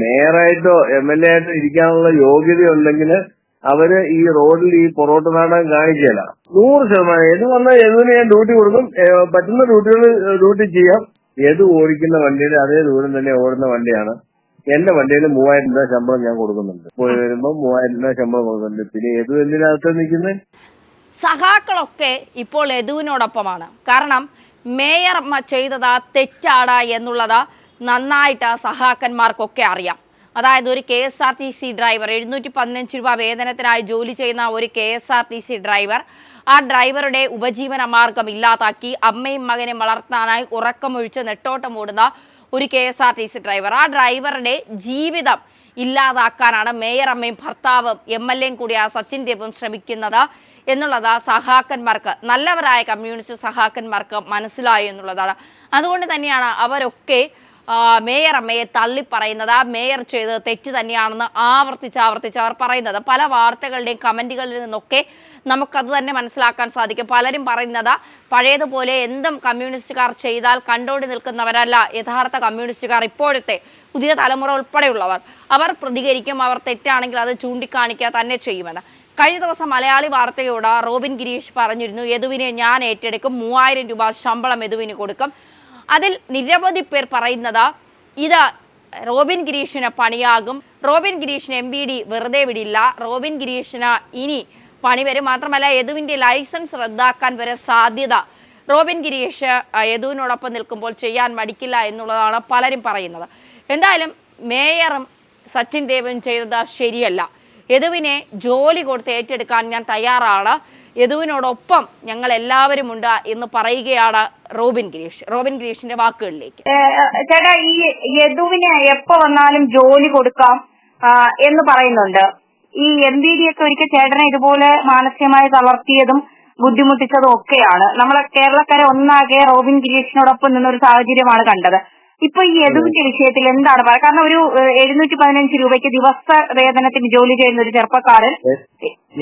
മേയറായിട്ടോ M L A ആയിട്ടോ ഇരിക്കാനുള്ള യോഗ്യത ഉണ്ടെങ്കിൽ അവർ ഈ റോഡിൽ ഈ പൊറോട്ട നാടകം കാണിക്കില്ല നൂറ് ശതമാനം. ഏത് വന്നാൽ ഏതിന് ഞാൻ ഡ്യൂട്ടി കൊടുക്കും. പറ്റുന്ന ഡ്യൂട്ടികൾ ഡ്യൂട്ടി ചെയ്യാം. ഏത് ഓടിക്കുന്ന വണ്ടിയുടെ അതേ ദൂരം തന്നെ ഓടുന്ന വണ്ടിയാണ്. എന്റെ വണ്ടിയിൽ മൂവായിരം രൂപ ശമ്പളം ഞാൻ കൊടുക്കുന്നുണ്ട്. പോയി വരുമ്പോൾ മൂവായിരം രൂപ ശമ്പളം കൊടുക്കുന്നുണ്ട്. പിന്നെ ഏതു എന്തിനകത്ത് നിൽക്കുന്നത് സഹാക്കളൊക്കെ ഇപ്പോൾ യദുവിനോടൊപ്പമാണ് കാരണം മേയർ ചെയ്തതാ തെറ്റാടാ എന്നുള്ളത് നന്നായിട്ട് ആ സഹാക്കന്മാർക്കൊക്കെ അറിയാം. അതായത് ഒരു K S R T C driver എഴുന്നൂറ്റി പതിനഞ്ച് രൂപ വേതനത്തിനായി ജോലി ചെയ്യുന്ന ഒരു K S R T C driver ആ ഡ്രൈവറുടെ ഉപജീവന മാർഗം ഇല്ലാതാക്കി അമ്മയും മകനെ വളർത്താനായി ഉറക്കമൊഴിച്ച് നെട്ടോട്ടം ഓടുന്ന ഒരു K S R T C driver. ആ ഡ്രൈവറുടെ ജീവിതം ഇല്ലാതാക്കാനാണ് മേയർ അമ്മയും ഭർത്താവും എം എൽ എയും കൂടിയ സച്ചിൻ ദേവും ശ്രമിക്കുന്നത് എന്നുള്ളത് സഹാക്കന്മാർക്ക് നല്ലവരായ കമ്മ്യൂണിസ്റ്റ് സഹാക്കന്മാർക്ക് മനസ്സിലായി എന്നുള്ളതാണ്. അതുകൊണ്ട് തന്നെയാണ് അവരൊക്കെ ആ, മേയർ അമ്മയെ തള്ളിപ്പറയുന്നത് ആ മേയർ ചെയ്തത് തെറ്റ് തന്നെയാണെന്ന് ആവർത്തിച്ച് ആവർത്തിച്ച് അവർ പറയുന്നത്. പല വാർത്തകളുടെയും കമന്റുകളിൽ നിന്നൊക്കെ നമുക്കത് തന്നെ മനസ്സിലാക്കാൻ സാധിക്കും. പലരും പറയുന്നത് പഴയതുപോലെ എന്തും കമ്മ്യൂണിസ്റ്റുകാർ ചെയ്താൽ കണ്ടോണ്ടി നിൽക്കുന്നവരല്ല. യഥാർത്ഥ കമ്മ്യൂണിസ്റ്റുകാർ ഇപ്പോഴത്തെ പുതിയ തലമുറ ഉൾപ്പെടെയുള്ളവർ. അവർ പ്രതികരിക്കും അവർ തെറ്റാണെങ്കിൽ അത് ചൂണ്ടിക്കാണിക്കുക തന്നെ ചെയ്യുമെന്ന്. കഴിഞ്ഞ ദിവസം മലയാളി വാർത്തയോട് റോബിൻ ഗിരീഷ് പറഞ്ഞിരുന്നു യദുവിനെ ഞാൻ ഏറ്റെടുക്കും മൂവായിരം രൂപ ശമ്പളം യദുവിന് കൊടുക്കും? അതിൽ നിരവധി പേർ പറയുന്നത് ഇത് റോബിൻ ഗിരീഷിന് പണിയാകും. റോബിൻ ഗിരീഷിന് എം ബി ഡി വെറുതെ വിടില്ല. റോബിൻ ഗിരീഷിന് ഇനി പണി വരും. മാത്രമല്ല യദുവിന്റെ ലൈസൻസ് റദ്ദാക്കാൻ വരെ സാധ്യത. റോബിൻ ഗിരീഷ് യദുവിനോടൊപ്പം നിൽക്കുമ്പോൾ ചെയ്യാൻ മടിക്കില്ല എന്നുള്ളതാണ് പലരും പറയുന്നത്. എന്തായാലും മേയറും സച്ചിൻ ദേവും ചെയ്തത് ശരിയല്ല. യദുവിനെ ജോലി കൊടുത്ത് ഏറ്റെടുക്കാൻ ഞാൻ തയ്യാറാണ്. യദുവിനോടൊപ്പം ഞങ്ങൾ എല്ലാവരും ഉണ്ട് എന്ന് പറയുകയാണ് റോബിൻ ഗിരീഷ്. റോബിൻ ഗിരീഷിന്റെ വാക്കുകളിലേക്ക്. ചേട്ടാ ഈ യദുവിന് എപ്പോ വന്നാലും ജോലി കൊടുക്കാം എന്ന് പറയുന്നുണ്ട്. ഈ എം ബി ഡി ഒക്കെ ഒരിക്കൽ ചേട്ടനെ ഇതുപോലെ മാനസികമായി തളർത്തിയതും ബുദ്ധിമുട്ടിച്ചതും ഒക്കെയാണ്. നമ്മളെ കേരളക്കാരെ ഒന്നാകെ റോബിൻ ഗിരീഷിനോടൊപ്പം നിന്നൊരു സാഹചര്യമാണ് കണ്ടത്. ഇപ്പൊ ഈ യദുവിന്റെ വിഷയത്തിൽ എന്താണ് പറയുക? കാരണം ഒരു എഴുന്നൂറ്റി പതിനഞ്ച് രൂപയ്ക്ക് ദിവസ വേതനത്തിന് ജോലി ചെയ്യുന്ന ഒരു ചെറുപ്പക്കാരൻ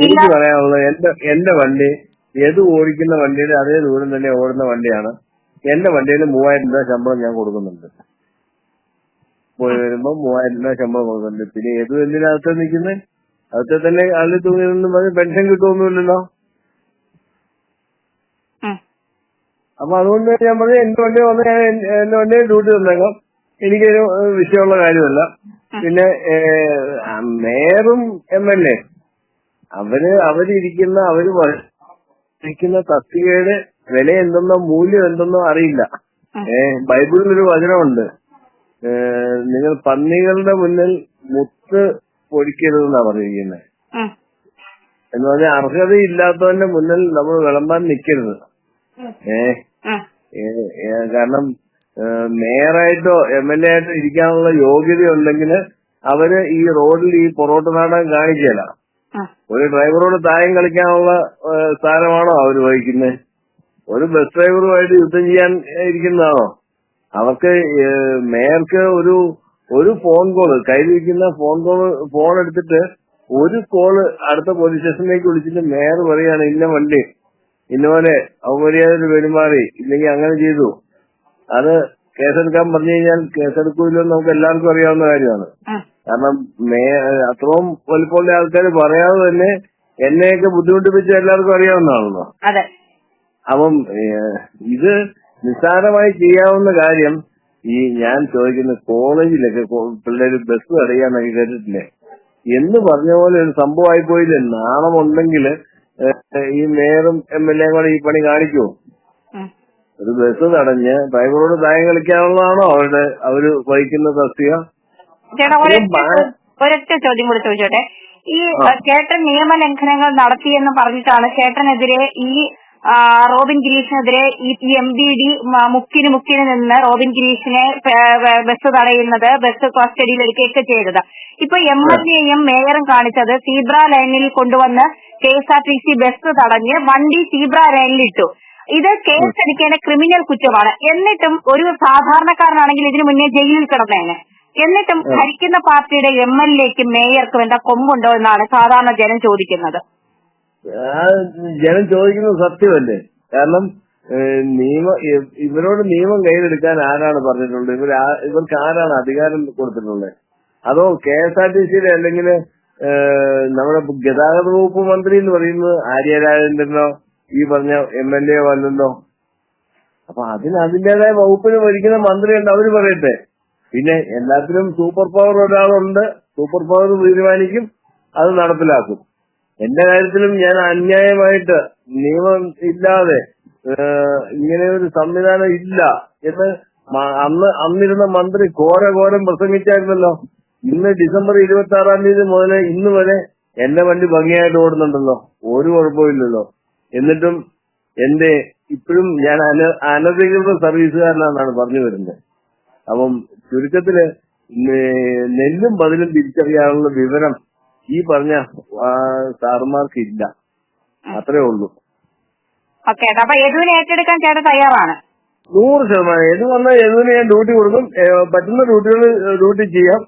എനിക്ക് പറയാനുള്ളത് എന്റെ എന്റെ വണ്ടി ഏത് ഓടിക്കുന്ന വണ്ടിയുടെ അതേ ദൂരം തന്നെ ഓടുന്ന വണ്ടിയാണ്. എന്റെ വണ്ടിയിൽ മൂവായിരം രൂപ ശമ്പളം ഞാൻ കൊടുക്കുന്നുണ്ട്. പോയി വരുമ്പോ മൂവായിരം രൂപ ശമ്പളം കൊടുക്കുന്നുണ്ട്. പിന്നെ ഏത് എന്തിനകത്ത് നിൽക്കുന്നത് അകത്തെ തന്നെ അതിൽ തൂങ്ങി പെൻഷൻ കിട്ടുമൊന്നുമില്ലല്ലോ അപ്പൊ അതുകൊണ്ട് ഞാൻ പറഞ്ഞു എന്റെ വണ്ടി വന്ന് ഞാൻ എന്റെ വണ്ടി ഡ്യൂട്ടി തന്നേക്കാം. എനിക്കൊരു വിഷയമുള്ള കാര്യമല്ല. പിന്നെ മേയറും എം എൽ എ. അവർ അവരിരിക്കുന്ന അവർ ഇരിക്കുന്ന തസ്തികയുടെ വില എന്തെന്നോ മൂല്യം എന്തെന്നോ അറിയില്ല. ഏഹ് ബൈബിളിൽ ഒരു വചനമുണ്ട്. നിങ്ങൾ പന്നികളുടെ മുന്നിൽ മുത്ത് പൊടിക്കരുതെന്നാ പറഞ്ഞിരിക്കുന്നത്. എന്ന് പറഞ്ഞാൽ അർഹതയില്ലാത്തവന്റെ മുന്നിൽ നമ്മൾ വിളമ്പാൻ നിൽക്കരുത് ഏഹ് കാരണം മേയറായിട്ടോ എം എൽ എ ആയിട്ടോ ഇരിക്കാനുള്ള യോഗ്യത ഉണ്ടെങ്കിൽ അവർ ഈ റോഡിൽ ഈ പൊറോട്ട നാടകം കാണിക്കല. ഒരു ഡ്രൈവറോട് തായം കളിക്കാനുള്ള സ്ഥാനമാണോ അവർ വഹിക്കുന്നത് ഒരു ബസ് ഡ്രൈവറുമായിട്ട് യുദ്ധം ചെയ്യാൻ ഇരിക്കുന്നതാണോ? അവർക്ക് മേയർക്ക് ഒരു ഒരു ഫോൺ കോൾ കയ്യിലിരിക്കുന്ന ഫോൺ കോൾ ഫോൺ എടുത്തിട്ട് ഒരു കോൾ അടുത്ത പോലീസ് സ്റ്റേഷനിലേക്ക് വിളിച്ചിട്ട് മേയർ പറയാണ് ഇന്ന വണ്ടി ഇന്ന അവമര്യാദ പെരുമാറി ഇല്ലെങ്കിൽ അങ്ങനെ ചെയ്തു. അത് കേസെടുക്കാൻ പറഞ്ഞു കഴിഞ്ഞാൽ കേസെടുക്കൂലെന്ന് നമുക്ക് എല്ലാവർക്കും അറിയാവുന്ന കാര്യമാണ്. കാരണം മേ അത്രയും വലിപ്പമുള്ള ആൾക്കാർ പറയാതെ തന്നെ എന്നെയൊക്കെ ബുദ്ധിമുട്ടിപ്പിച്ച എല്ലാവർക്കും അറിയാവുന്നതാണല്ലോ. അപ്പം ഇത് നിസ്സാരമായി ചെയ്യാവുന്ന കാര്യം ഈ ഞാൻ ചോദിക്കുന്ന കോളേജിലൊക്കെ പിള്ളേര് ബസ് തടയാന്നൊക്കെ കേട്ടിട്ടില്ലേ എന്ന് പറഞ്ഞ പോലെ ഒരു സംഭവമായി പോയില്ലേ നാണമുണ്ടെങ്കിൽ ഈ മേയറും എം എൽ എയും കൂടെ ഈ പണി കാണിക്കുമോ. ഒരു ബസ് തടഞ്ഞ് ഡ്രൈവറോട് തായം കളിക്കാനുള്ളതാണോ അവരുടെ അവർ വഹിക്കുന്ന തസ്തിക? ഒരൊറ്റ ചോദ്യം കൂടി ചോദിച്ചോട്ടെ. ഈ. ചേട്ടൻ നിയമലംഘനങ്ങൾ നടത്തിയെന്ന് പറഞ്ഞിട്ടാണ് ചേട്ടനെതിരെ ഈ റോബിൻ ഗിരീഷിനെതിരെ ഈ എം ബി ഡി മുക്കിന് മുക്കിന് നിന്ന് റോബിൻ ഗിരീഷിനെ ബസ് തടയുന്നത് ബസ് കസ്റ്റഡിയിൽ എടുക്കുകയൊക്കെ ചെയ്തത്. ഇപ്പൊ എം എൽ എയും മേയറും കാണിച്ചത് സീബ്ര ലൈനിൽ കൊണ്ടുവന്ന് K S R T C bus തടഞ്ഞ് വണ്ടി സീബ്ര ലൈനിലിട്ടു ഇത് കേസ് എടുക്കേണ്ട ക്രിമിനൽ കുറ്റമാണ്. എന്നിട്ടും ഒരു സാധാരണക്കാരനാണെങ്കിൽ ഇതിനു മുന്നേ ജയിലിൽ കിടന്നേനെ. എന്നിട്ടും ഭരിക്കുന്ന പാർട്ടിയുടെ എം എൽ എക്കും മേയർക്കും എന്താ കൊമ്പുണ്ടോ എന്നാണ് സാധാരണ ജനം ചോദിക്കുന്നത്. ജനം ചോദിക്കുന്നത് സത്യമല്ലേ? കാരണം നിയമം ഇവരോട് നിയമം കയ്യിലെടുക്കാൻ ആരാണ് പറഞ്ഞിട്ടുള്ളത്? ഇവർ ഇവർക്ക് ആരാണ് അധികാരം കൊടുത്തിട്ടുള്ളത്? അതോ കെ എസ് ആർ ടി സിയുടെ അല്ലെങ്കിൽ നമ്മുടെ ഗതാഗത വകുപ്പ് മന്ത്രി എന്ന് പറയുന്നത് ആര്യ രാജേന്ദ്രനോ ഈ പറഞ്ഞ എം എൽ എ വല്ലല്ലോ അപ്പൊ അതിന് അതിന്റേതായ വകുപ്പിന് ഭരിക്കുന്ന മന്ത്രിയുണ്ട് അവർ പറയട്ടെ. പിന്നെ എല്ലാത്തിനും സൂപ്പർ പവർ ഒരാളുണ്ട് സൂപ്പർ പവർ തീരുമാനിക്കും അത് നടപ്പിലാക്കും. എന്റെ കാര്യത്തിലും ഞാൻ അന്യായമായിട്ട് നിയമം ഇല്ലാതെ ഇങ്ങനെ ഒരു സംവിധാനം ഇല്ല എന്ന് അന്ന് അന്നിരുന്ന മന്ത്രി ഘോര ഘോരം പ്രസംഗിച്ചായിരുന്നല്ലോ. ഇന്ന് ഡിസംബർ ഇരുപത്തി ആറാം തീയതി മുതൽ ഇന്ന് വരെ എന്റെ വണ്ടി ഭംഗിയായിട്ട് ഓടുന്നുണ്ടല്ലോ. ഒരു കുഴപ്പമില്ലല്ലോ എന്നിട്ടും എന്റെ ഇപ്പോഴും ഞാൻ അന അനധികൃത സർവീസുകാരനാണെന്നാണ് പറഞ്ഞു വരുന്നത്. അപ്പം ചുരുക്കത്തിൽ നെല്ലും പതിലും തിരിച്ചറിയാനുള്ള വിവരം ഈ പറഞ്ഞ സാറുമാർക്ക് ഇല്ല അത്രേ ഉള്ളൂ. അപ്പൊ യദുവിനെ ഏറ്റെടുക്കാൻ ചേട്ടൻ തയ്യാറാണ്. നൂറ് ശതമാനം. എന്ന് വന്നാൽ ഏതിന് ഞാൻ ഡ്യൂട്ടി കൊടുക്കും. പറ്റുന്ന ഡ്യൂട്ടികൾ ഡ്യൂട്ടി ചെയ്യാം.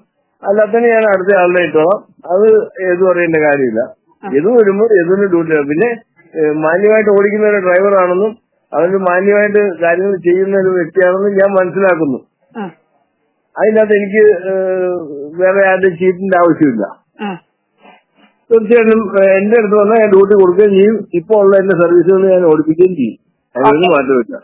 അല്ലാത്തതിന് ഞാൻ അടുത്ത ആളിനെ ഇട്ടോളാം. അത് ഏത് പറയേണ്ട കാര്യമില്ല. എതു വരുമ്പോൾ എതിന് ഡ്യൂട്ടി പിന്നെ മാന്യമായിട്ട് ഓടിക്കുന്ന ഒരു ഡ്രൈവറാണെന്നും അവന് മാന്യമായിട്ട് കാര്യങ്ങൾ ചെയ്യുന്ന ഒരു വ്യക്തിയാണെന്നും ഞാൻ മനസ്സിലാക്കുന്നു. അതിനകത്ത് എനിക്ക് വേറെ ആരുടെ ചീറ്റിന്റെ ആവശ്യമില്ല. തീർച്ചയായിട്ടും എന്റെ അടുത്ത് വന്നാൽ ഞാൻ ഡ്യൂട്ടി കൊടുക്കുകയും ചെയ്യും. ഇപ്പോൾ ഉള്ള എന്റെ സർവീസുകൾ ഞാൻ ഓടിപ്പിക്കുകയും ചെയ്യും. അതിനൊന്നും മാറ്റമില്ല.